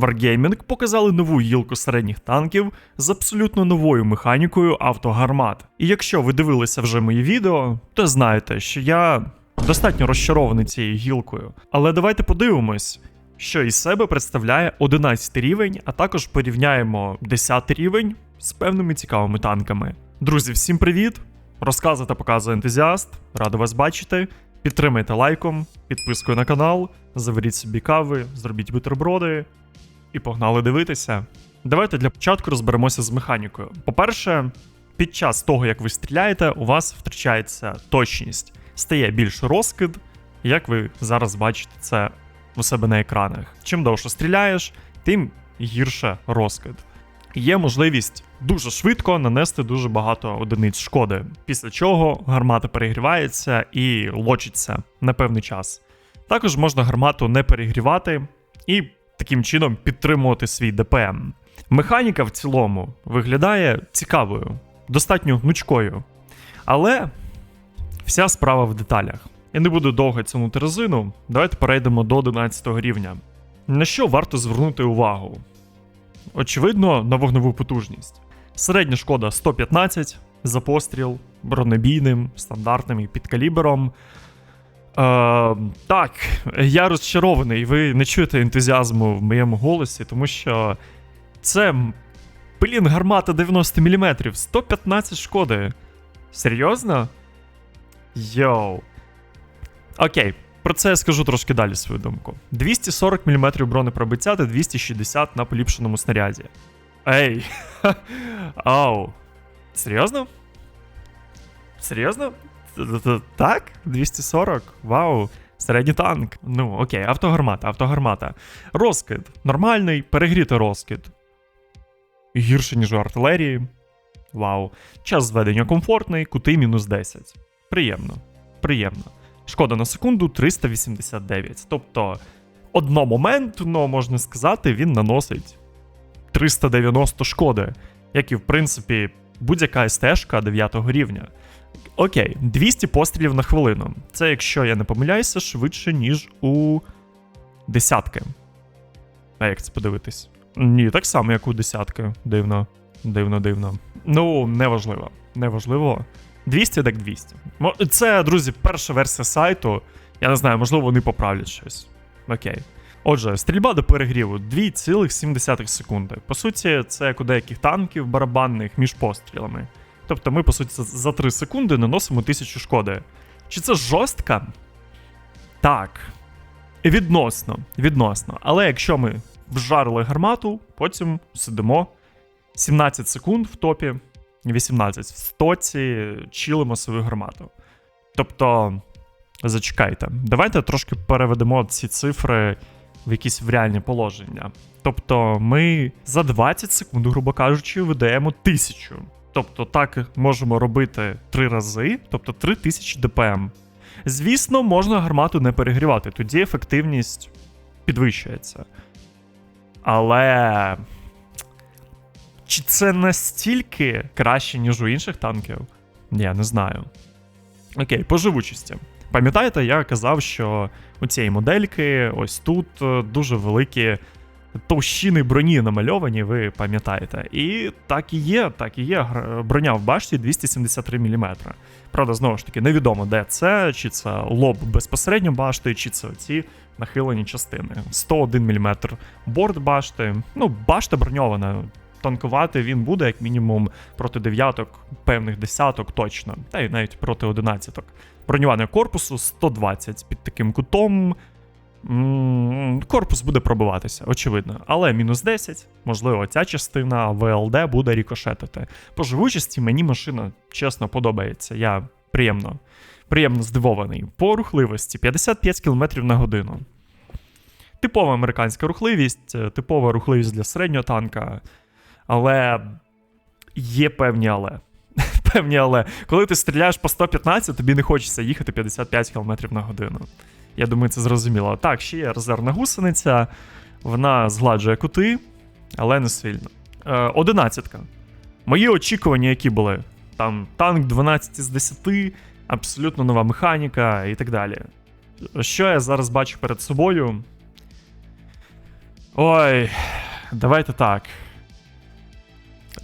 Wargaming показали нову гілку середніх танків з абсолютно новою механікою автогармат. І якщо ви дивилися вже мої відео, то знаєте, що я достатньо розчарований цією гілкою. Але давайте подивимось, що із себе представляє 11 рівень, а також порівняємо 10 рівень з певними цікавими танками. Друзі, всім привіт! Розказує та показує ентузіаст. Радий вас бачити. Підтримайте лайком, підпискою на канал, заваріть собі кави, зробіть бутерброди і погнали дивитися. Давайте для початку розберемося з механікою. По-перше, під час того, як ви стріляєте, у вас втрачається точність, стає більш розкид, як ви зараз бачите це у себе на екранах. Чим довше стріляєш, тим гірше розкид. Є можливість дуже швидко нанести дуже багато одиниць шкоди, після чого гармата перегрівається і лочиться на певний час. Також можна гармату не перегрівати і таким чином підтримувати свій ДПМ. Механіка в цілому виглядає цікавою, достатньо гнучкою. Але вся справа в деталях. Я не буду довго тягнути резину. Давайте перейдемо до 11 рівня. На що варто звернути увагу? Очевидно, на вогневу потужність. Середня шкода 115 за постріл, бронебійним, стандартним і підкалібером. Е, так, я розчарований, ви не чуєте ентузіазму в моєму голосі, тому що це, блін, гармата 90 мм, 115 шкоди. Серйозно? Йоу. Окей, про це я скажу трошки далі свою думку. 240 мм бронепробиття та 260 на поліпшеному снаряді. Ей. Ау. Серйозно? Серйозно? Так? 240? Вау. Середній танк. Ну, окей, автогармата, автогармата. Розкид. Нормальний, перегрітий розкид. Гірше, ніж у артилерії. Вау. Час зведення комфортний, кути мінус 10. Приємно. Приємно. Шкода на секунду 389. Тобто, одномоментно, можна сказати, він наносить 390 шкоди, як і, в принципі, будь-яка СТ-шка 9 рівня. Окей, 200 пострілів на хвилину. Це, якщо я не помиляюся, швидше, ніж у десятки. А як це подивитись? Ні, так само, як у десятки. Дивно, дивно, дивно. Ну, неважливо. Неважливо. 200 так 200. Це, друзі, перша версія сайту. Я не знаю, можливо, вони поправлять щось. Окей. Отже, стрільба до перегріву 2,7 секунди. По суті, це як у деяких танків барабанних між пострілами. Тобто ми, по суті, за- за 3 секунди наносимо 1000 шкоди. Чи це жорстко? Так. Відносно, відносно. Але якщо ми вжарили гармату, потім сидимо 17 секунд в топі, 18 в стоці, чилимо свою гармату. Тобто, зачекайте, давайте трошки переведемо ці цифри в якісь в реальні положення. Тобто, ми за 20 секунд, грубо кажучи, видаємо тисячу. Тобто, так можемо робити три рази, тобто 3000 ДПМ. Звісно, можна гармату не перегрівати, тоді ефективність підвищується. Але. Чи це настільки краще, ніж у інших танків? Я не знаю. Окей, по живучості. Пам'ятаєте, я казав, що у цієї модельки ось тут е, дуже великі товщини броні намальовані, ви пам'ятаєте. І так і є, так і є. Броня в башті 273 мм. Правда, знову ж таки, невідомо, де це, чи це лоб безпосередньо башти, чи це ці нахилені частини. 101 мм борт башти. Ну, башта броньована. Танкувати він буде, як мінімум, проти дев'яток, певних десяток точно, та й навіть проти одинадцяток. Бронювання корпусу 120 під таким кутом. Корпус буде пробиватися, очевидно. Але мінус 10, можливо, ця частина ВЛД буде рікошетити. По живучості мені машина чесно подобається. Я приємно, приємно здивований. По рухливості 55 км на годину. Типова американська рухливість, е, типова рухливість для середнього танка. Але є певні але. Певні але. Коли ти стріляєш по 115, тобі не хочеться їхати 55 км на годину. Я думаю, це зрозуміло. Так, ще є резервна гусениця, вона згладжує кути, але не сильно. Е, одинадцятка. Мої очікування, які були? Там танк 12 з 10, абсолютно нова механіка і так далі. Що я зараз бачу перед собою? Ой, давайте так.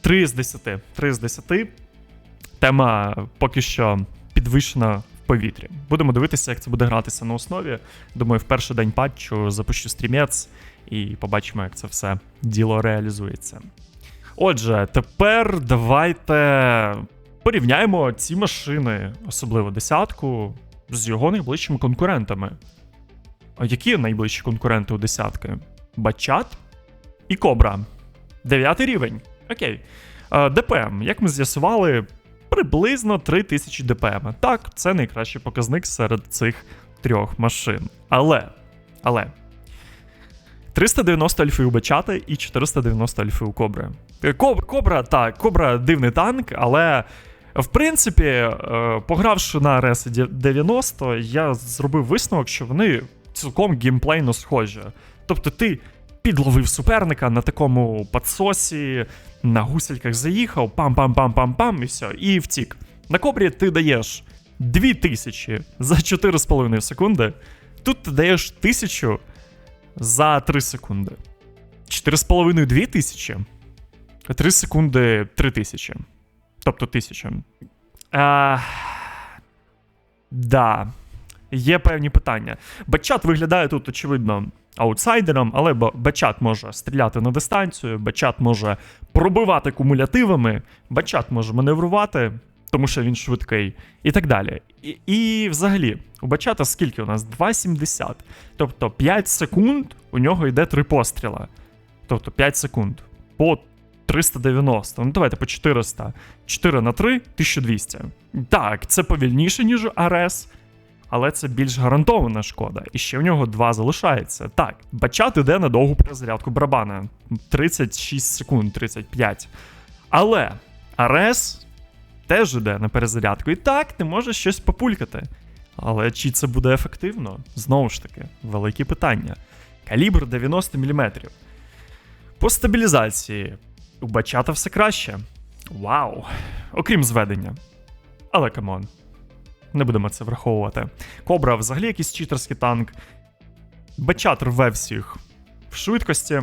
3 з 10. 3 з 10. Тема поки що підвищена повітрі. Будемо дивитися, як це буде гратися на основі. Думаю, в перший день патчу запущу стрімець і побачимо, як це все діло реалізується. Отже, тепер давайте порівняємо ці машини, особливо десятку, з його найближчими конкурентами. Які найближчі конкуренти у десятки? Бачат і Кобра. Дев'ятий рівень. Окей. Е, ДПМ, як ми з'ясували, приблизно 3000 ДПМ. Так, це найкращий показник серед цих трьох машин. Але, але. 390 альфи у Бачата і 490 альфи у Кобри. Е, Коб, Кобра, так, Кобра дивний танк, але в принципі, е, погравши на RS 90, я зробив висновок, що вони цілком геймплейно схожі. Тобто ти підловив суперника на такому подсосі, на гусельках заїхав, пам-пам-пам-пам-пам, і все, і втік. На кобрі ти даєш 2000 за 4,5 секунди. Тут ти даєш 1000 за 3 секунди. 4,5 2000. 3 секунди 3000. Тобто 1000. А, да. Є певні питання. Бачат виглядає тут, очевидно, аутсайдером, але Бачат може стріляти на дистанцію, Бачат може пробивати кумулятивами, Бачат може маневрувати, тому що він швидкий, і так далі. І, і взагалі, у Бачата скільки у нас? 2,70. Тобто 5 секунд у нього йде 3 постріла. Тобто 5 секунд. По 390. Ну давайте по 400. 4 на 3 1200. Так, це повільніше, ніж RS, але це більш гарантована шкода. І ще в нього 2 залишається. Так, бачат іде на довгу перезарядку барабана. 36 секунд, 35. Але RS теж іде на перезарядку. І так, ти можеш щось популькати. Але чи це буде ефективно? Знову ж таки, великі питання. Калібр 90 мм. По стабілізації у бачата все краще. Вау! Окрім зведення. Але камон. Не будемо це враховувати. Кобра взагалі якийсь читерський танк. Бачат рве всіх в швидкості.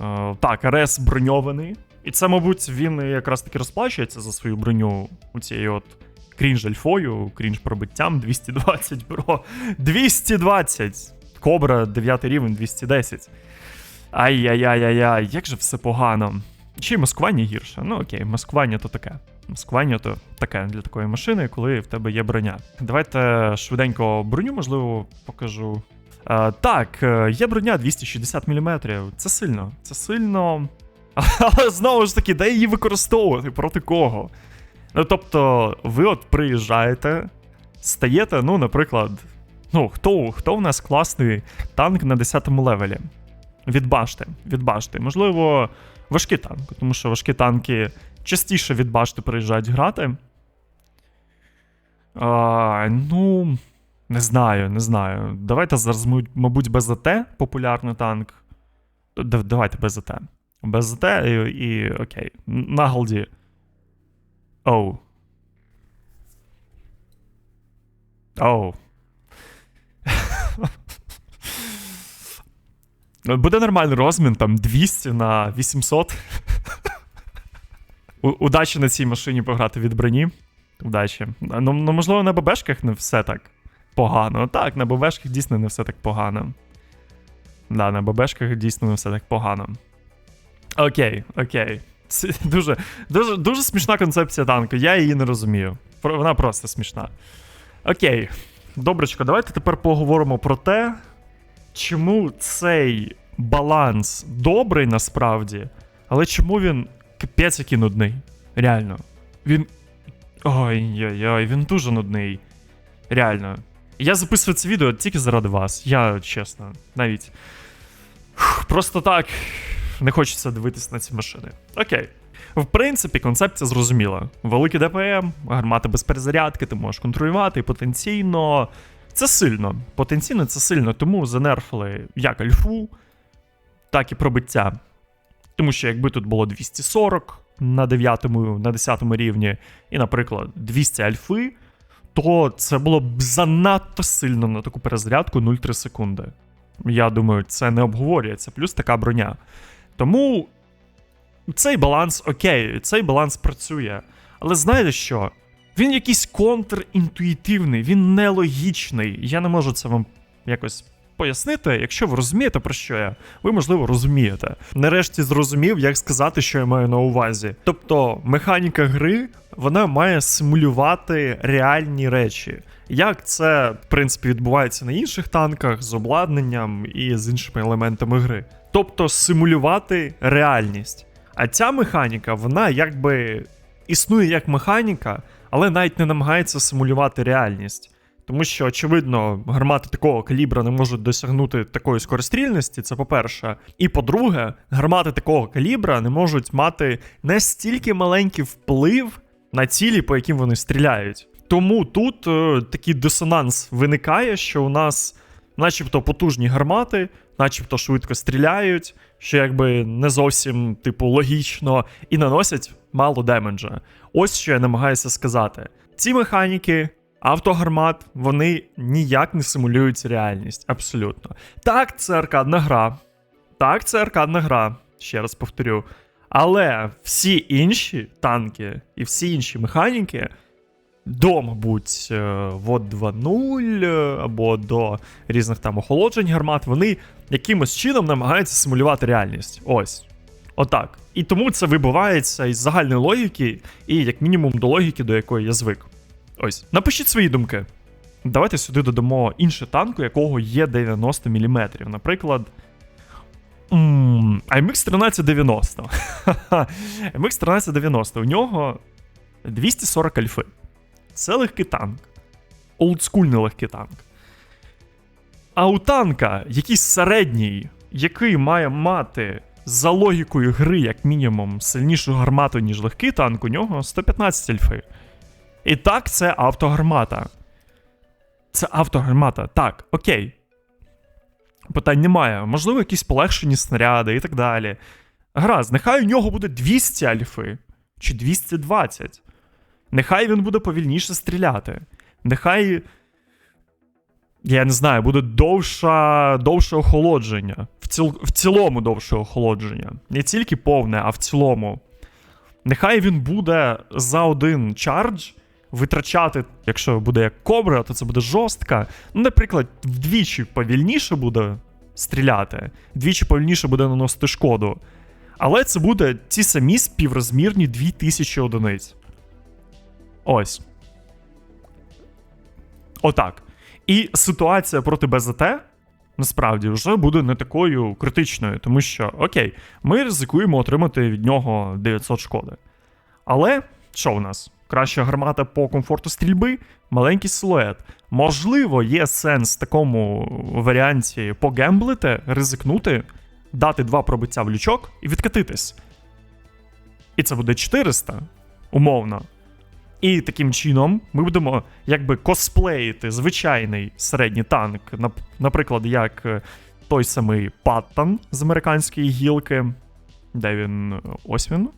Е, так, РС броньований. І це, мабуть, він якраз таки розплачується за свою броню у цією от крінж альфою, крінж пробиттям 220, бро. 220! Кобра 9 рівень 210. Ай-яй-яй-яй-яй, як же все погано. Чи й маскування гірше? Ну окей, маскування то таке. Маскування то таке для такої машини, коли в тебе є броня. Давайте швиденько броню, можливо, покажу. Е, так, є броня 260 мм. Це сильно. Це сильно. Але знову ж таки, де її використовувати? Проти кого? Ну, тобто, ви от приїжджаєте, стаєте, ну, наприклад, ну, хто, хто в нас класний танк на 10 левелі? Від башти, від башти. Можливо, важкі танки, тому що важкі танки частіше від башти приїжджають грати. А, ну, не знаю, не знаю. Давайте зараз, мабуть, БЗТ популярний танк. Давайте БЗТ. БЗТ і, і окей. На голді. Оу. Оу. Буде нормальний розмін, там 200 на 800. Удачі на цій машині пограти від броні. Удачі. Ну, ну, можливо, на ББшках не все так погано. Так, на ББшках дійсно не все так погано. Да, на ББшках дійсно не все так погано. Окей, окей. Це дуже, дуже, дуже смішна концепція танку. Я її не розумію. Вона просто смішна. Окей. Добречко, давайте тепер поговоримо про те, чому цей баланс добрий насправді, але чому він капець який нудний. Реально. Він. Ой-ой-ой, він дуже нудний. Реально. Я записую це відео тільки заради вас. Я чесно, навіть. Просто так не хочеться дивитися на ці машини. Окей. В принципі, концепція зрозуміла. Великий ДПМ, гармата без перезарядки, ти можеш контролювати потенційно. Це сильно. Потенційно це сильно, тому занерфили як альфу, так і пробиття. Тому що якби тут було 240 на 9, на 10 рівні, і, наприклад, 200 альфи, то це було б занадто сильно на таку перезарядку 0,3 секунди. Я думаю, це не обговорюється. Плюс така броня. Тому цей баланс окей, цей баланс працює. Але знаєте що? Він якийсь контрінтуїтивний, він нелогічний. Я не можу це вам якось пояснити. Якщо ви розумієте, про що я, ви, можливо, розумієте. Нарешті зрозумів, як сказати, що я маю на увазі. Тобто, механіка гри вона має симулювати реальні речі. Як це, в принципі, відбувається на інших танках з обладнанням і з іншими елементами гри. Тобто симулювати реальність. А ця механіка, вона якби існує як механіка, але навіть не намагається симулювати реальність. Тому що, очевидно, гармати такого калібра не можуть досягнути такої скорострільності, це по-перше. І по-друге, гармати такого калібра не можуть мати настільки маленький вплив на цілі, по яким вони стріляють. Тому тут е, такий дисонанс виникає, що у нас, начебто, потужні гармати, начебто швидко стріляють, що якби не зовсім, типу, логічно, і наносять мало демеджа. Ось що я намагаюся сказати. Ці механіки. Автогармат, вони ніяк не симулюють реальність, абсолютно. Так, це аркадна гра. Так, це аркадна гра, ще раз повторю. Але всі інші танки і всі інші механіки до, мабуть, е, ВОД 2.0 е, або до різних там охолоджень гармат, вони якимось чином намагаються симулювати реальність. Ось. Отак. І тому це вибивається із загальної логіки, і як мінімум до логіки, до якої я звик. Ось. Напишіть свої думки. Давайте сюди додамо інший танк, у якого є 90 мм. Наприклад. IMX 1390. IMX 1390. У нього 240 альфи. Це легкий танк. Олдскульний легкий танк. А у танка якийсь середній, який має мати за логікою гри, як мінімум, сильнішу гармату, ніж легкий танк, у нього 115 альфи. І так, це автогармата. Це автогармата. Так, окей. Питань немає. Можливо, якісь полегшені снаряди і так далі. Гаразд, нехай у нього буде 200 альфи чи 220. Нехай він буде повільніше стріляти. Нехай. Я не знаю, буде довша, довше охолодження. В, ціл, в цілому довше охолодження. Не тільки повне, а в цілому. Нехай він буде за один чардж витрачати, якщо буде як кобра, то це буде жорстка. Ну, наприклад, вдвічі повільніше буде стріляти, вдвічі повільніше буде наносити шкоду. Але це буде ті самі співрозмірні 2000 одиниць. Ось. Отак. І ситуація проти БЗТ насправді вже буде не такою критичною, тому що, окей, ми ризикуємо отримати від нього 900 шкоди. Але що в нас? Краща гармата по комфорту стрільби, маленький силует. Можливо, є сенс в такому варіанті погемблити, ризикнути, дати два пробиття в лючок і відкатитись. І це буде 400, умовно. І таким чином ми будемо якби косплеїти звичайний середній танк, наприклад, як е, той самий Паттон з американської гілки. Де він? Ось він.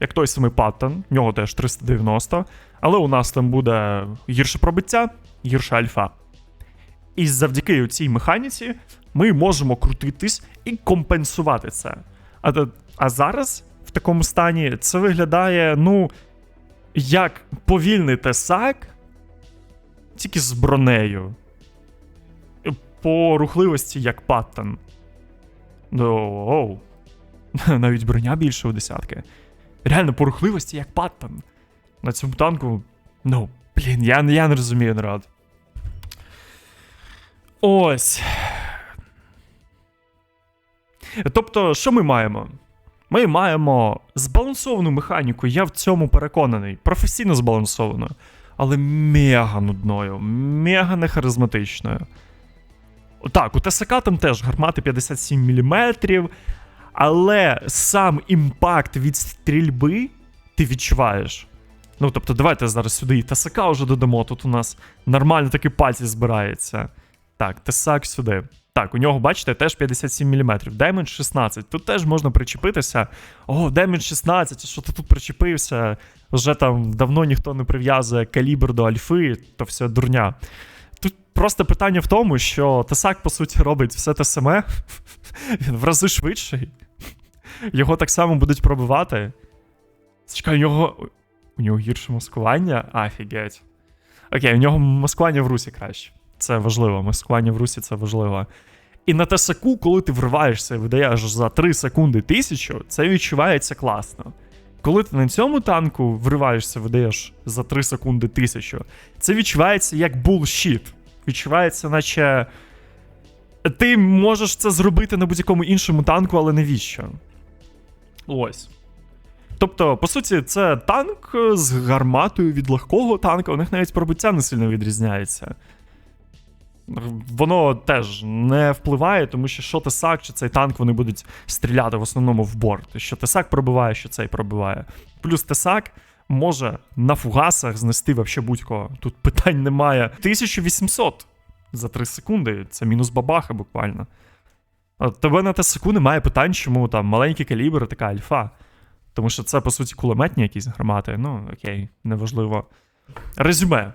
Як той самий Паттон, в нього теж 390, але у нас там буде гірше пробиття, гірша альфа. І завдяки цій механіці ми можемо крутитись і компенсувати це. А, а зараз в такому стані це виглядає, ну, як повільний тесак, тільки з бронею. По рухливості, як Паттон. Ну, оу. Навіть броня більше у десятки. Реально, по рухливості, як Паттон. На цьому танку. Ну, блін, я, я не розумію народ. Ось. Тобто, що ми маємо? Ми маємо збалансовану механіку, я в цьому переконаний, професійно збалансовану, але мега нудною, мега нехаризматичною. Так, у ТСК там теж гармати 57 мм, але сам імпакт від стрільби ти відчуваєш. Ну, тобто, давайте зараз сюди і ТСК вже додамо. Тут у нас нормально таки пальці збирається. Так, ТСАК сюди. Так, у нього, бачите, теж 57 мм. Демедж 16. Тут теж можна причепитися. О, демедж 16, що ти тут причепився? Вже там давно ніхто не прив'язує калібр до альфи, то все дурня. Тут Просто питання в тому, що Тесак, по суті, робить все те саме. Він в рази швидший. Його так само будуть пробивати. Чекай, у нього. У нього гірше маскування? Афігеть. Окей, у нього маскування в русі краще. Це важливо. Маскування в русі це важливо. І на тесаку, коли ти вриваєшся і видаєш за 3 секунди тисячу, це відчувається класно. Коли ти на цьому танку вриваєшся, видаєш за 3 секунди тисячу, це відчувається як булшіт. Відчувається, наче ти можеш це зробити на будь-якому іншому танку, але навіщо? Ось. Тобто, по суті, це танк з гарматою від легкого танка, у них навіть пробиття не сильно відрізняється. Воно теж не впливає, тому що що Тесак, чи цей танк вони будуть стріляти в основному в борт. Що Тесак пробиває, що цей пробиває. Плюс Тесак може на фугасах знести вообще будь-кого. Тут питань немає. 1800 за 3 секунди. Це мінус бабаха буквально. От тебе на Тесаку немає питань, чому там маленький калібр, така альфа. Тому що це, по суті, кулеметні якісь гармати. Ну, окей, неважливо. Резюме.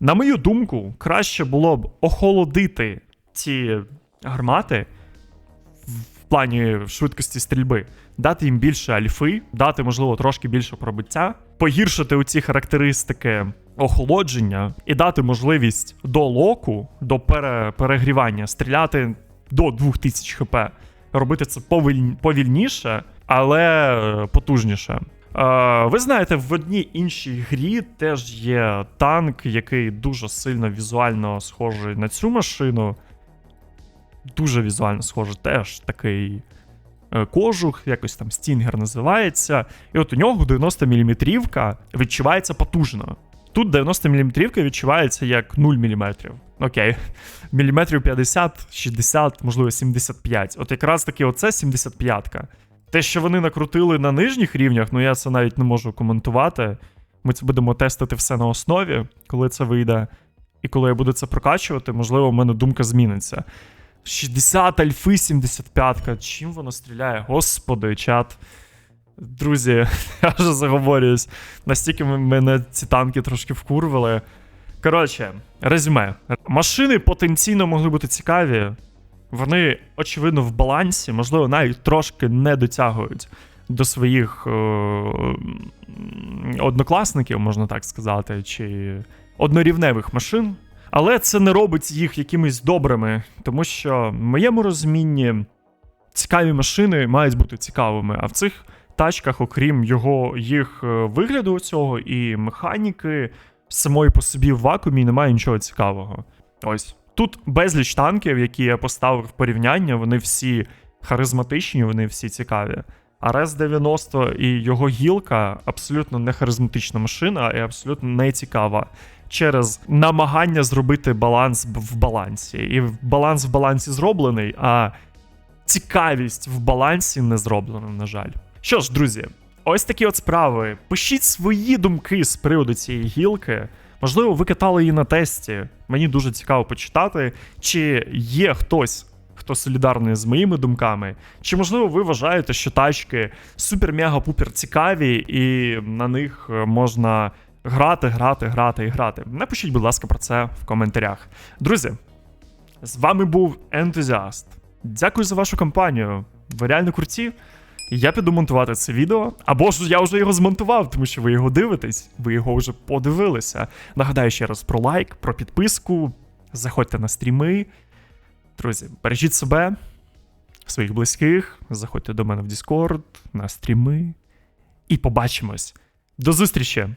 На мою думку, краще було б охолодити ці гармати в плані швидкості стрільби, дати їм більше альфи, дати, можливо, трошки більше пробиття, погіршити оці характеристики охолодження і дати можливість до локу, до пере- перегрівання стріляти до 2000 хп. Робити це повіль... повільніше, але потужніше. Ви знаєте, в одній іншій грі теж є танк, який дуже сильно візуально схожий на цю машину. Дуже візуально схожий, теж такий е, кожух, якось там Стінгер називається. І от у нього 90 мм відчувається потужно. Тут 90 мм відчувається як 0 мм. Окей. Міліметрів 50, 60, можливо, 75. От якраз таки оце 75-ка. Те, що вони накрутили на нижніх рівнях, ну я це навіть не можу коментувати. Ми це будемо тестити все на основі, коли це вийде. І коли я буду це прокачувати, можливо, в мене думка зміниться. 60 альфи, 75. Чим воно стріляє? Господи, чат. Друзі, я вже заговорююсь. Настільки мене ці танки трошки вкурвили. Коротше, резюме. Машини потенційно могли бути цікаві. Вони, очевидно, в балансі, можливо, навіть трошки не дотягують до своїх е- однокласників, можна так сказати, чи однорівневих машин. Але це не робить їх якимись добрими, тому що в моєму розумінні цікаві машини мають бути цікавими. А в цих тачках, окрім його їх е, вигляду цього і механіки, самої по собі в вакуумі немає нічого цікавого. Ось тут безліч танків, які я поставив в порівняння, вони всі харизматичні, вони всі цікаві. А Рез 90 і його гілка абсолютно не харизматична машина і абсолютно не цікава через намагання зробити баланс в балансі. І баланс в балансі зроблений, а цікавість в балансі не зроблена, на жаль. Що ж, друзі, ось такі от справи. Пишіть свої думки з приводу цієї гілки. Можливо, ви катали її на тесті. Мені дуже цікаво почитати, чи є хтось, хто солідарний з моїми думками, чи можливо ви вважаєте, що тачки супер-мега-пупер цікаві, і на них е, можна грати, грати, грати і грати. Напишіть, будь ласка, про це в коментарях. Друзі, з вами був ентузіаст. Дякую за вашу компанію. Ви реально круті. Я піду монтувати це відео, або ж я вже його змонтував, тому що ви його дивитесь, ви його вже подивилися. Нагадаю ще раз про лайк, про підписку. Заходьте на стріми. Друзі, бережіть себе, своїх близьких, заходьте до мене в Discord, на стріми. І побачимось. До зустрічі!